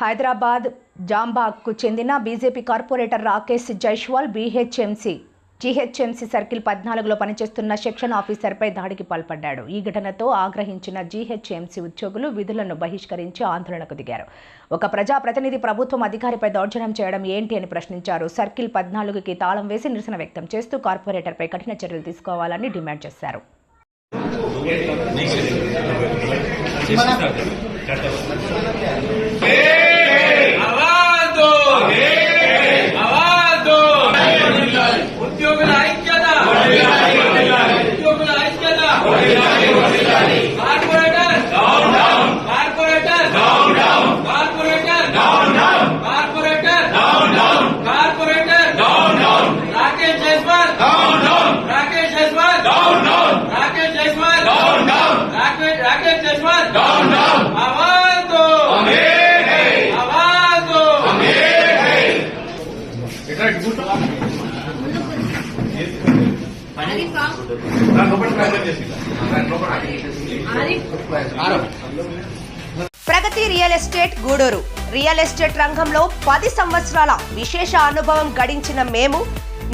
హైదరాబాద్ జాంబాగ్కు చెందిన BJP corporator Rakesh Jaiswal BHMC GHMC circle పద్నాలుగులో పనిచేస్తున్న సెక్షన్ ఆఫీసర్పై దాడికి పాల్పడ్డాడు. ఈ ఘటనతో ఆగ్రహించిన జీహెచ్ఎంసీ ఉద్యోగులు విధులను బహిష్కరించి ఆందోళనకు దిగారు. ఒక ప్రజాప్రతినిధి ప్రభుత్వం అధికారిపై దౌర్జన్యం చేయడం ఏంటి అని ప్రశ్నించారు. సర్కిల్ పద్నాలుగుకి తాళం వేసి నిరసన వ్యక్తం చేస్తూ కార్పొరేటర్పై కఠిన చర్యలు తీసుకోవాలని డిమాండ్ చేశారు. మన రాకేష్ జైస్వాల్ आवाज दो आवाज दो Pragathi real estate Gudur real estate రంగంలో పది సంవత్సరాల విశేష అనుభవం గడించిన మేము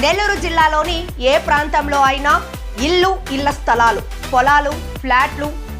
నెల్లూరు జిల్లాలోని ఏ ప్రాంతంలో అయినా ఇల్లు ఇళ్ల స్థలాలు పొలాలు ఫ్లాట్లు